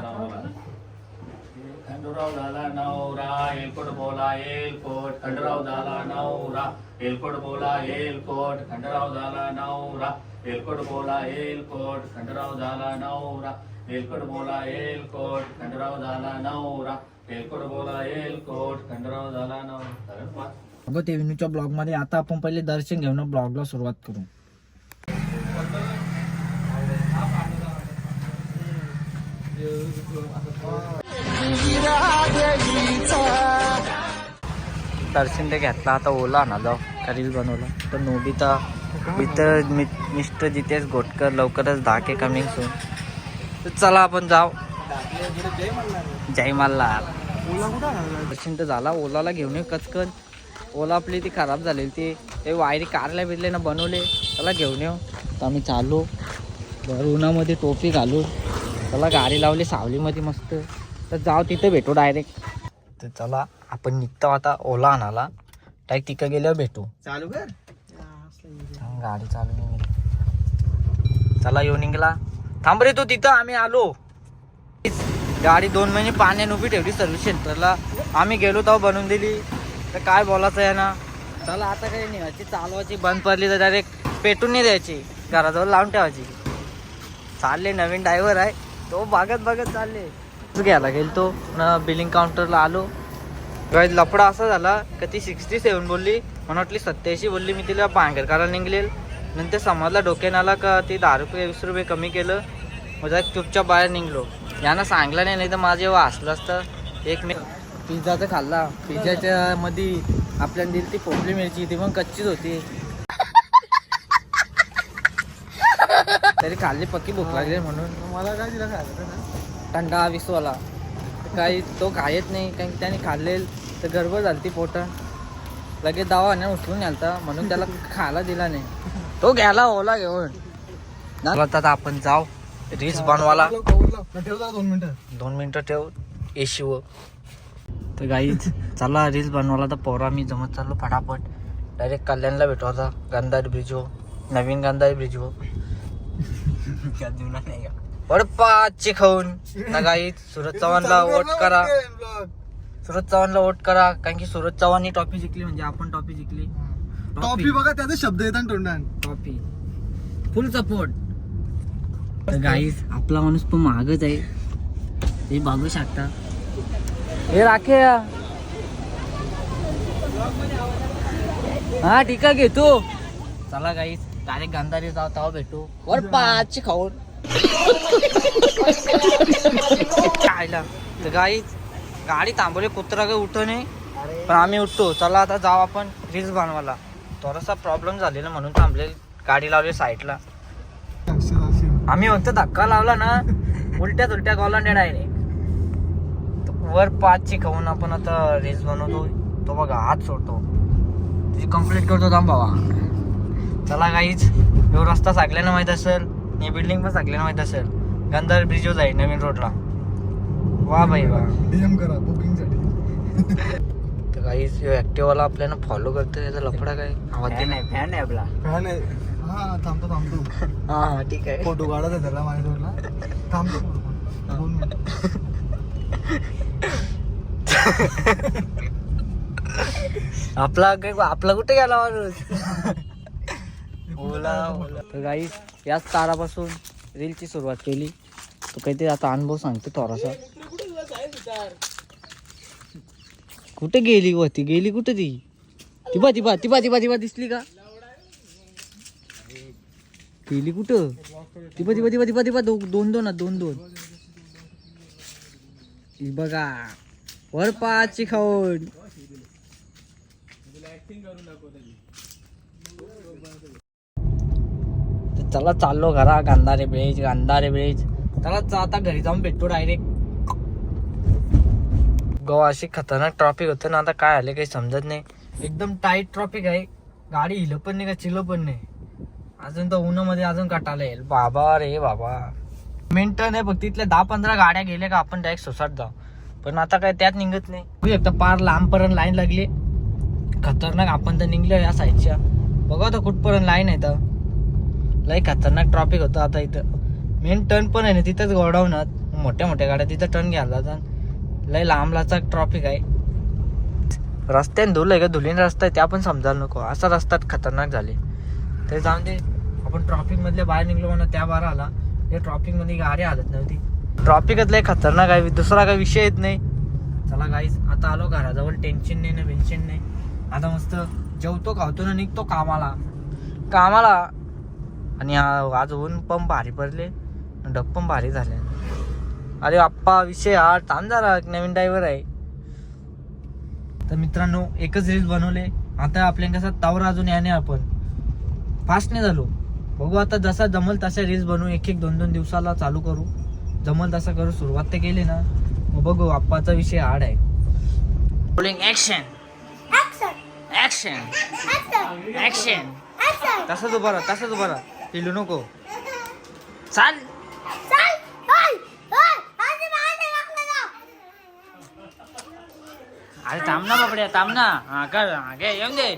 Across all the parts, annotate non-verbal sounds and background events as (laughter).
नवरा खंडूराव झाला नवरा एलकोट बोला एलकोट खंडराव झाला नवरा एलकोट बोला एलकोट खंडराव झाला नवरा एलकोट बोला एलकोट खंडराव झाला नवरा एलकोट बोला एलकोट खंडराव झाला नवरा एलकोट बोला एलकोट खंडराव झाला नवरा अगं ते विनूच्या ब्लॉग आता आपण पहिले दर्शन घेऊन ब्लॉगला सुरुवात करू. दर्शन ते घेतला आता ओला ना जाऊ. का रील बनवला? तर नोबिता मित्र मिस्टर जितेश घोटकर लवकरच धाके कमी कमिंग सून तर चला आपण जाऊ. जय मल्हार दर्शन तर झाला. ओलाला घेऊन ये कचकन. ओला आपली ती खराब झालेली ती ते वायरी कारला बिरले ना बनवले. त्याला घेऊन येऊ. तर आम्ही चालू भर उन्हामध्ये टोपी घालू त्याला गाडी लावली सावलीमध्ये मस्त. तर जाऊ तिथे भेटू डायरेक्ट तर चला आपण निघतो आता ओला आणाला डायरेक्ट तिकडे गेल्यावर भेटू. चालू कर. गाडी चालू नाही. चला येऊ निघला थांब रे तू तिथं आम्ही आलो. गाडी दोन महिने पाण्याने उभी ठेवली सर्व्हिस सेंटरला आम्ही गेलो तेव्हा बनवून दिली. तर काय बोलायचं आहे ना चला आता काही निघायची चालवायची बंद पडली तर डायरेक्ट पेटून नाही द्यायची. घराजवळ लावून ठेवायची. चालले नवीन ड्रायव्हर आहे. तो बघत बघत चालले. घ्यायला गेलो तो. न बिलिंग काउंटरला आलो. गाईज लफडा असा झाला का ती सिक्स्टी सेवन बोलली. म्हणून वाटली सत्याऐंशी बोलली. मी तिला पांघर करायला निघलेल. नंतर समाजला डोक्यान आला का ती दहा रुपये वीस रुपये कमी केलं. माझा चुपचाप बाहेर निघलो. यांना सांगलं नाही नाही तर माझं जेव्हा असलं असतं. एक मी पिझ्झाचं खाल्ला. पिझ्झाच्या मध्ये आपल्याला दिली ती पोपली मिरची. ती पण कच्चीच होती. तरी खाल्ली पक्की भूक लागली म्हणून. मला काय दिला खायला थंडा विसवाला काही तो खायत नाही कारण त्याने खाल्लेल तर गडबड झाली ती पोटा. लगेच दवाखान्यात उचलून घ्यालता म्हणून त्याला खायला दिला नाही. तो घ्यायला ओला घेऊन. आता आपण जाऊ. रील्स बनवाला दोन मिनिटं. दोन मिनिटं ठेव. येशीव तर गाईच चला रील्स बनवायला तर पोरा मी जमत चाललो फटाफट. डायरेक्ट कल्याणला भेटू आता. गांधारी ब्रिजवर. नवीन गांधारी ब्रिजवर. (laughs) वडपाची खाऊन. ना सुरज चव्हाणला वोट करा. सुरज चव्हाणला वोट करा कारण की सुरज चव्हाणनी टॉपी जिंकली म्हणजे आपण टॉपी जिंकली. टॉपी बघा त्याचे शब्द येतात तोंडान टॉपी फुल सपोर्ट गाईस आपला माणूस पण महागच आहे. हे बघू शकता. हे राखे हा ठीक आहे घेतो चला गाईस डायरेक्ट गांधारी जाऊ तेव्हा भेटू. वर पाचशे खाऊन. खायला तर गाई गाडी थांबवली कुत्रा काही उठ नाही. पण आम्ही उठतो. चला आता जाऊ आपण रील्स बनवायला. थोडासा प्रॉब्लेम झालेला म्हणून थांबले. गाडी लावली साईडला आम्ही फक्त धक्का लावला ना उलट्यात उलट्या गोलांड्या डायरेक्ट वर पाचची खाऊन आपण आता रील्स बनवतो तो बघा हात सोडतो. तुझी कंप्लीट करतो थांब बाबा चला काहीच तो रस्ता सगळ्यांना माहीत असेल ही बिल्डिंग पण सगळ्यांना माहीत असेल. गंधार ब्रिजवर जाईल नवीन रोडला वा भाई वा. डीएम करा बुकिंगसाठी. (laughs) तर काहीच ऍक्टिव्हला आपल्याला फॉलो करतो याचा लफडा काय? आवाज नाही फॅन आहे आपला. काय नाही हा थांबतो थांबतो. (laughs) हा हा ठीक आहे. फोटो काढायचा त्याला माझ्याजवळला थांबतो. दोन मिनिट. (laughs) आपला काय आपला कुठे गेला माणूस? तर गाई याच तारापासून रीलची सुरुवात केली तो काहीतरी आता अनुभव सांगतो थोडासा कुठे गेली व ती गेली कुठे ती तिबा तिबा तिबा तिबा तिबा दिसली का गेली कुठं तिबा तिबा तिबा तिबा तिबा दो- दोन दोन दोन दोन बघा वर पाचची खाऊन चला चाललो घरा गांधारे ब्रिज गांधारे ब्रिज चला चा- आता घरी जाऊन भेटतो डायरेक्ट गोवा अशी खतरनाक ट्रॉफिक होतं ना आता काय आले काही समजत नाही. एकदम टाईट ट्रॉफिक आहे. गाडी हिलं पण नाही का चिलो पण नाही. अजून तर उन्हामध्ये अजून कटाला येईल. बाबा रे बाबा. मिनटं नाही फक्त तिथल्या दहा पंधरा गाड्या गेल्या का आपण डायरेक्ट सोसाट जाऊ. पण आता काय त्यात निघत नाही. बघू एकदा पार लांबपर्यंत लाईन लागली. खतरनाक आपण तर निघलो या साईडच्या बघा तर कुठपर्यंत लाईन आहे तर. लई खतरनाक ट्रॉफिक होतं आता इथं. मेन टर्न पण आहे ना तिथंच गोडावनात मोठ्या मोठ्या गाड्या तिथं टर्न घ्यायला जातात. लय लांबलाचा ट्रॉफिक आहे. रस्त्याने धुलं आहे का? धुलीन रस्ता आहे त्या पण समजायला नको. असा रस्ता खतरनाक झाले. ते जाऊन दे. आपण ट्रॉफिकमधल्या बाहेर निघलो म्हणा त्या बारा आला. त्या ट्रॉफिकमध्ये गाडी हालत नव्हती. ट्रॉफिकच लय खतरनाक आहे. दुसरा काही विषय येत नाही. चला गाईस आता आलो घराजवळ. टेन्शन नाही ना बेन्शन नाही. आता मस्त जेवतो खावतो ना निघतो कामाला. कामाला आणि आज ऊन पण भारी पडले. ढग पण भारी झाले. अरे आप्पा विषय हा जरा एक नवीन ड्रायव्हर आहे. तर मित्रांनो एकच रील्स बनवले. आता आपल्या कसं तावर अजून याने आपण. फास्ट नाही झालो. बघू आता जसा जमल तशा रील्स बनवू. एक एक दोन दोन दिवसाला चालू करू. जमल तसा करू. सुरुवात ते केली ना. मग बघू आप्पाचा विषय हार्ड आहे. रोलिंग ऍक्शन ऍक्शन ऍक्शन तसंच उभा राहा तसंच उभा राहा. पिलू नको चाल अरे थांब ना बाबड्या थांब ना हा कर हा, घे येऊन दे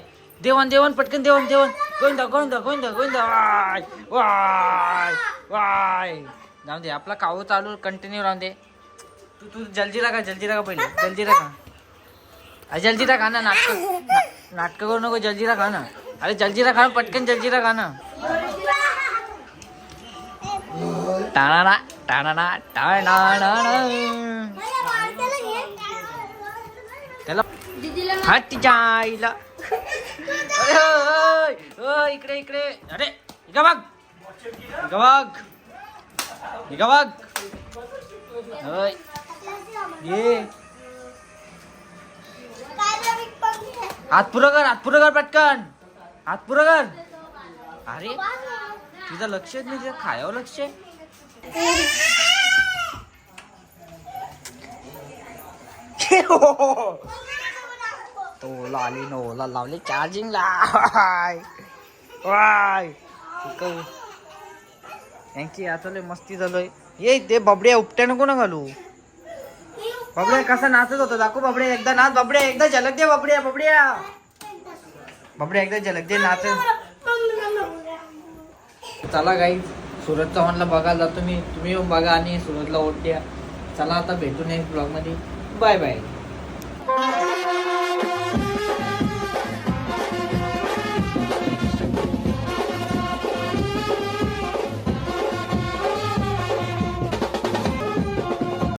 देवण देवण पटकन देवण देवण गोविंदा गोविंदा गोविंदा गोविंदा वाय वाय वाय। जाऊ दे आपला काऊ चालू कंटिन्यू राहून दे। तू तू जल्दी राखा जल्दी राखा पहिले. जल्दी राखा अरे जल्दी राखा ना नाटक नाटकं करू नको जल्दी राखा ना. अरे जल्दी ना पटकन जल्दी राखा ना. टाणा टाणा टाणा त्याला हा तिच्या आईला अरे ओय, इकडे इकडे अरे इकडे बघ इकडे बघ इकडे बघ ये हात पुरं कर हात पुरं कर पटकन हात पुरं कर अरे तुझं लक्षच नाही तुझं खायावर लक्ष आहे (laughs) तो लाली नोला लावली चार्जिंग लाय (laughs) वाय. इकडं. यांची आता लय मस्ती झालोय. ये ते बबड्या उपट्या नको ना घालू? बबड्या कसा नाचत होता दाखव बाबड्या एकदा नाच बबड्या एकदा झलक दे बाबड्या बबड्या. बाबड्या एकदा झलक दे नाच चला गाई सुरत चव्हाणला बघायला जातो मी. तुम्ही येऊन बघा आणि सूरजला ओट द्या. चला आता भेटू नेक्स्ट ब्लॉगमध्ये बाय बाय.